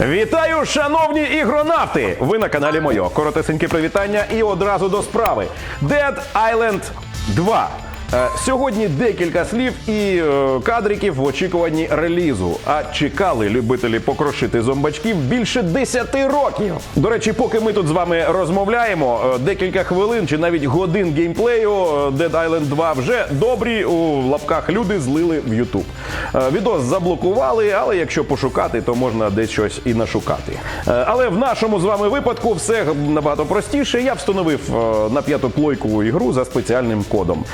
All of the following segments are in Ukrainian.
Вітаю, шановні ігронавти! Ви на каналі Мойо. Коротесеньке привітання і одразу до справи. Dead Island 2. Е, Сьогодні декілька слів і е, кадриків в очікуванні релізу. А чекали любителі покрошити зомбачків більше 10 років. До речі, поки ми тут з вами розмовляємо, е, декілька хвилин чи навіть годин геймплею Dead Island 2 вже добрі у лапках люди злили в. Е, Відос заблокували, але якщо пошукати, то можна десь щось і нашукати. Але в нашому з вами випадку все набагато простіше. Я встановив на п'яту плойку ігру за спеціальним кодом.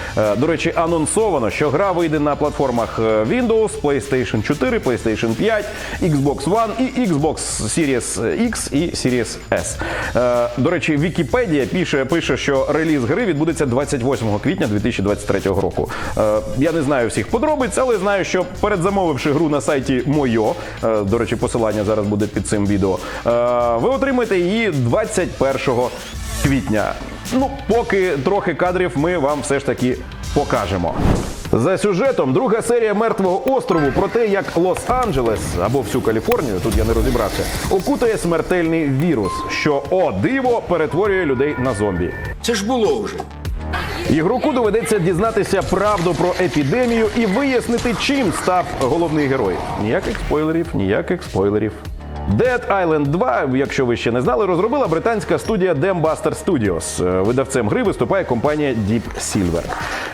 До речі, анонсовано, що гра вийде на платформах е, Windows, PlayStation 4, PlayStation 5, Xbox One і Xbox Series X і Series S. Е, До речі, Вікіпедія пише, пише, що реліз гри відбудеться 28 квітня 2023 року. Е, Я не знаю всіх подробиць, але знаю, що передзамовивши гру на сайті Мойо, до речі, посилання зараз буде під цим відео. Ви отримаєте її 21 квітня. Ну, поки трохи кадрів ми вам все ж таки покажемо. За сюжетом друга серія мертвого острову про те, як Лос-Анджелес або всю Каліфорнію, тут я не розібрався, окутає смертельний вірус, що о диво перетворює людей на зомбі. Це ж було вже. Ігроку доведеться дізнатися правду про епідемію і вияснити, чим став головний герой. Ніяких спойлерів, ніяких спойлерів. Dead Island 2, якщо ви ще не знали, розробила британська студія Dambuster Studios. Е, Видавцем гри виступає компанія Deep Silver.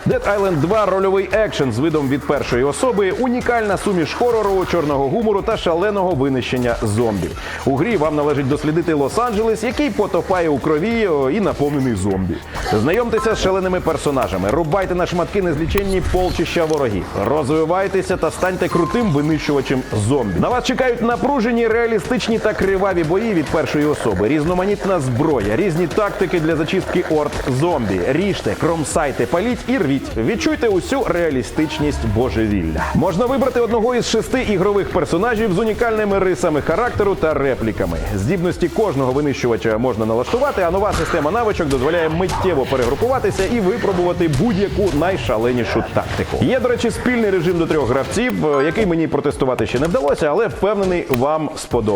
Dead Island 2 рольовий екшен з видом від першої особи, унікальна суміш хорору, чорного гумору та шаленого винищення зомбів. У грі вам належить дослідити Лос-Анджелес, який потопає у крові і наповнений зомбі. Знайомтеся з шаленими персонажами, рубайте на шматки незліченні полчища ворогів, розвивайтеся та станьте крутим винищувачем зомбі. На вас чекають напружені, реалістичні та криваві бої від першої особи, різноманітна зброя, різні тактики для зачистки орд зомбі. Ріжте, кромсайте, паліть і рвіть. Відчуйте усю реалістичність божевілля. Можна вибрати одного із шести ігрових персонажів з унікальними рисами характеру та репліками. Здібності кожного винищувача можна налаштувати, а нова система навичок дозволяє миттєво перегрупуватися і випробувати будь-яку найшаленішу тактику. Є, до речі, спільний режим до трьох гравців, е, який мені протестувати ще не вдалося, але впевнений, вам сподобається.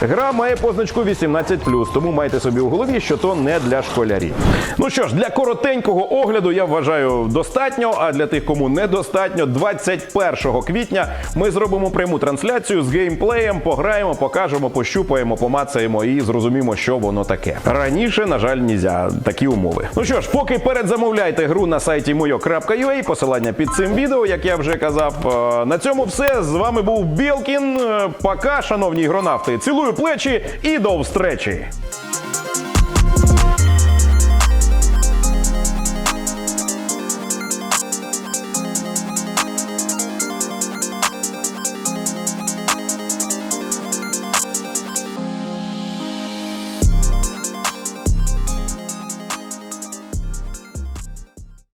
Гра має позначку 18+, тому майте собі у голові, що то не для школярів. Ну що ж, для коротенького огляду я вважаю достатньо. А для тих, кому недостатньо, 21 квітня ми зробимо пряму трансляцію з геймплеєм, пограємо, покажемо, пощупаємо, помацаємо і зрозуміємо, що воно таке. Раніше, на жаль, нельзя. Такі умови. Ну що ж, поки передзамовляйте гру на сайті moyo.ua, посилання під цим відео, як я вже казав. Е, На цьому все. З вами був Білкін. Е, Пока, шановні ігронавти. Цілую плечі і до встречі.